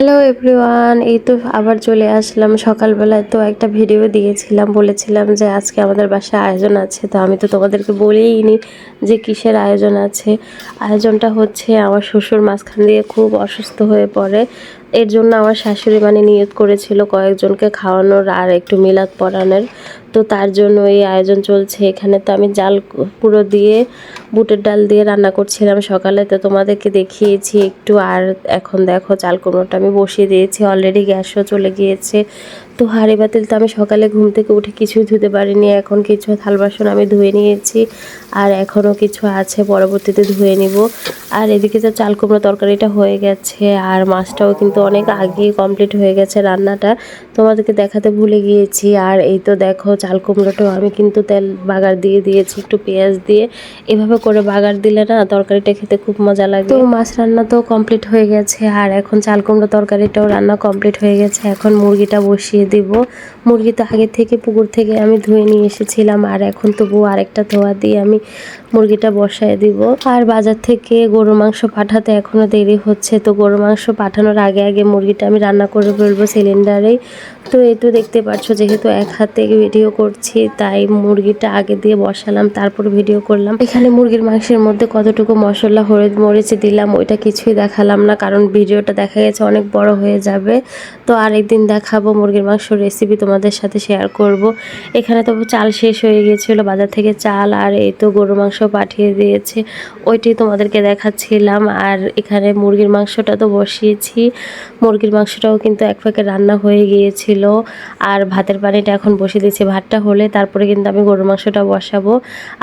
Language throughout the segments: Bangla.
হ্যালো এভরিওয়ান এই তো আবার চলে আসলাম। সকালবেলায় তো একটা ভিডিও দিয়েছিলাম, বলেছিলাম যে আজকে আমাদের বাসায় আয়োজন আছে, তো আমি তো তোমাদেরকে বলেই নি যে কিসের আয়োজন আছে। আয়োজনটা হচ্ছে আমার শ্বশুর মাঝখান দিয়ে খুব অসুস্থ হয়ে পড়ে। এর জন্য আমার শাশুড়ি মানে নিয়ত করেছিল কয়েকজনকে খাওয়ানোর আর একটু মিলাদ পরানোর তো তার জন্য এই আয়োজন চলছে। এখানে তো আমি জাল পুরো দিয়ে বুটের ডাল দিয়ে রান্না করছিলাম সকালে, তো তোমাদেরকে দেখিয়েছি একটু। আর এখন দেখো, চাল কুমড়োটা আমি বসিয়ে দিয়েছি অলরেডি গ্যাসও চলে গিয়েছে। তো হাঁড়ি বাতিল তো আমি সকালে ঘুম থেকে উঠে কিছুই ধুতে পারিনি। এখন কিছু থাল বাসন আমি ধুয়ে নিয়েছি আর এখনও কিছু আছে, পরবর্তীতে ধুয়ে নিব। আর এদিকে তো চাল কুমড়ো তরকারিটা হয়ে গেছে আর মাছটাও কিন্তু অনেক আগেই কমপ্লিট হয়ে গেছে রান্নাটা। তোমাদেরকে দেখাতে ভুলে গিয়েছি। আর এই তো দেখো চাল কুমড়োটাও আমি কিন্তু তেল বাগার দিয়ে দিয়েছি, একটু পেঁয়াজ দিয়ে। এভাবে করে বাগার দিলে না তরকারিটা খেতে খুব মজা লাগে। তো মাছ রান্না তো কমপ্লিট হয়ে গেছে আর এখন চাল কুমড়ো তরকারিটাও রান্না কমপ্লিট হয়ে গেছে। এখন মুরগিটা বসিয়ে দিব। মুরগি তো আগে থেকে পুকুর থেকে আমি ধুয়ে নিয়ে এসেছিলাম, আর এখন তবু আরেকটা ধোয়া দিয়ে আমি মুরগিটা বসায় দিব। আর বাজার থেকে গরু মাংস পাঠাতে এখনও দেরি হচ্ছে, তো গরু মাংস পাঠানোর আগে আগে মুরগিটা আমি রান্না করে ফেলব সিলিন্ডারেই তো এই তো দেখতে পাচ্ছ, যেহেতু এক হাতে ভিডিও করছি, তাই মুরগিটা আগে দিয়ে বসালাম, তারপর ভিডিও করলাম। এখানে মুরগির মাংসের মধ্যে কতটুকু মশলা, হলুদ মরিচে দিলাম, ওইটা কিছুই দেখালাম না, কারণ ভিডিওটা দেখা গেছে অনেক বড় হয়ে যাবে। তো আরেকদিন দেখাবো মুরগির মাংস রেসিপি তোমাদের সাথে শেয়ার করব। এখানে তো চাল শেষ হয়ে গিয়েছিল, বাজার থেকে চাল আর এই তো গরু মাংস পাঠিয়ে দিয়েছে। ওইটাই তোমাদেরকে দেখাচ্ছিলাম, আর এখানে মুরগির মাংসটা তো বসিয়েছি। মুরগির মাংসটাও কিন্তু এক ফাঁকে রান্না হয়ে গিয়েছিল, আর ভাতের পানিটা এখন বসিয়ে দিয়েছি। ভাতটা হলে তারপরে কিন্তু আমি গরুর মাংসটা বসাবো।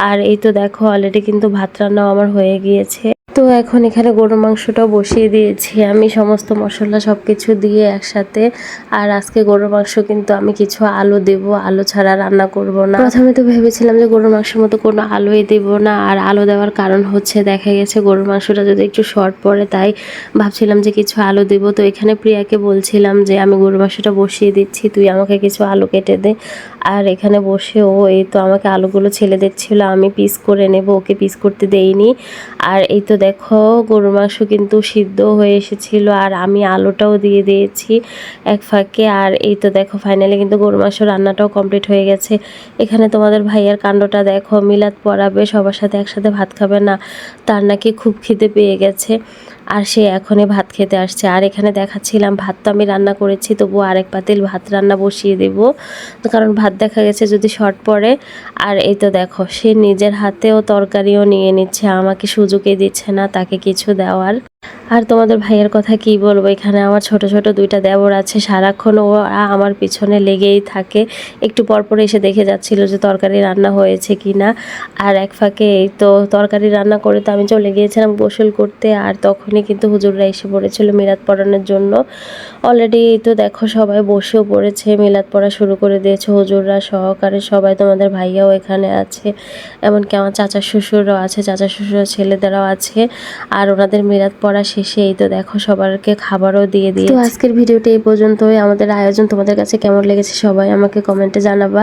আর এই তো দেখো অলরেডি কিন্তু ভাত রান্নাও আমার হয়ে গিয়েছে। তো এখন এখানে গরুর মাংসটাও বসিয়ে দিয়েছি। আমি সমস্ত মশলা সব কিছু দিয়ে একসাথে, আর আজকে গরুর মাংস কিন্তু আমি কিছু আলু দেব। আলু ছাড়া রান্না করব না। প্রথমে তো ভেবেছিলাম যে গরুর মাংসের মতো কোনো আলুই দেব না, আর আলু দেওয়ার কারণ হচ্ছে দেখা গেছে গরুর মাংসটা যদি একটু শর্ট পড়ে তাই ভাবছিলাম যে কিছু আলু দেব। তো এখানে প্রিয়াকে বলছিলাম যে আমি গরুর মাংসটা বসিয়ে দিচ্ছি, তুই আমাকে কিছু আলু কেটে দে। আর এখানে বসে ও এই তো আমাকে আলুগুলো ছেলে দিচ্ছিল, আমি পিস করে নেব, ওকে পিস করতে দেইনি। আর এই তো দেখো, গরুর মাংস কিন্তু সিদ্ধ হয়ে এসেছিল আর আমি আলুটাও দিয়ে দিয়েছি এক ফাঁকে। আর এই তো দেখো ফাইনালি কিন্তু গরুর মাংস রান্নাটাও কমপ্লিট হয়ে গেছে। এখানে তোমাদের ভাইয়ের কাণ্ডটা দেখো, মিলাদ পড়াবে, সবার সাথে একসাথে ভাত খাবে না, তার নাকি খুব খিদে পেয়ে গেছে। আর সে এখনই ভাত খেতে আসছে। আর এখানে দেখাচ্ছিলাম, ভাত তো আমি রান্না করেছি তবু আরেক পাতিল ভাত রান্না বসিয়ে দেব। কারণ ভাত দেখা গেছে যদি শর্ট পড়ে। আর এই তো দেখো, সে নিজের হাতেও তরকারিও নিয়ে নিচ্ছে, আমাকে সুযোগই দিচ্ছে না তাকে কিছু দেওয়ার। আর তোমাদের ভাইয়ের কথা কি বলব? এখানে আমার ছোট ছোট দুইটা দেবর আছে, সারাক্ষণ ওরা আমার পিছনে লেগেই থাকে। একটু পরপর এসে দেখে যাচ্ছিল যে তরকারি রান্না হয়েছে কি না আর এক ফাঁকে এই তো তরকারি রান্না করে তো আমি চলে গিয়েছিলাম গোসল করতে, আর তখনই কিন্তু হুজুররা এসে পড়েছিল মিলাদ পড়ানোর জন্য। অলরেডি তো দেখো সবাই বসেও পড়েছে, মিলাদ পড়া শুরু করে দিয়েছে হুজুররা, সহকারে সবাই তোমাদের ভাইয়াও এখানে আছে। এমনকি আমার চাচা শ্বশুরও আছে চাচা শ্বশুর ছেলেদেরাও আছে। আর ওনাদের মিলাদ পড়া শেষে এই তো দেখো সবারকে খাবারও দিয়ে দিয়ে তো আজকের ভিডিওটি এই পর্যন্তই। আমাদের আয়োজন তোমাদের কাছে কেমন লেগেছে সবাই আমাকে কমেন্টে জানাবা।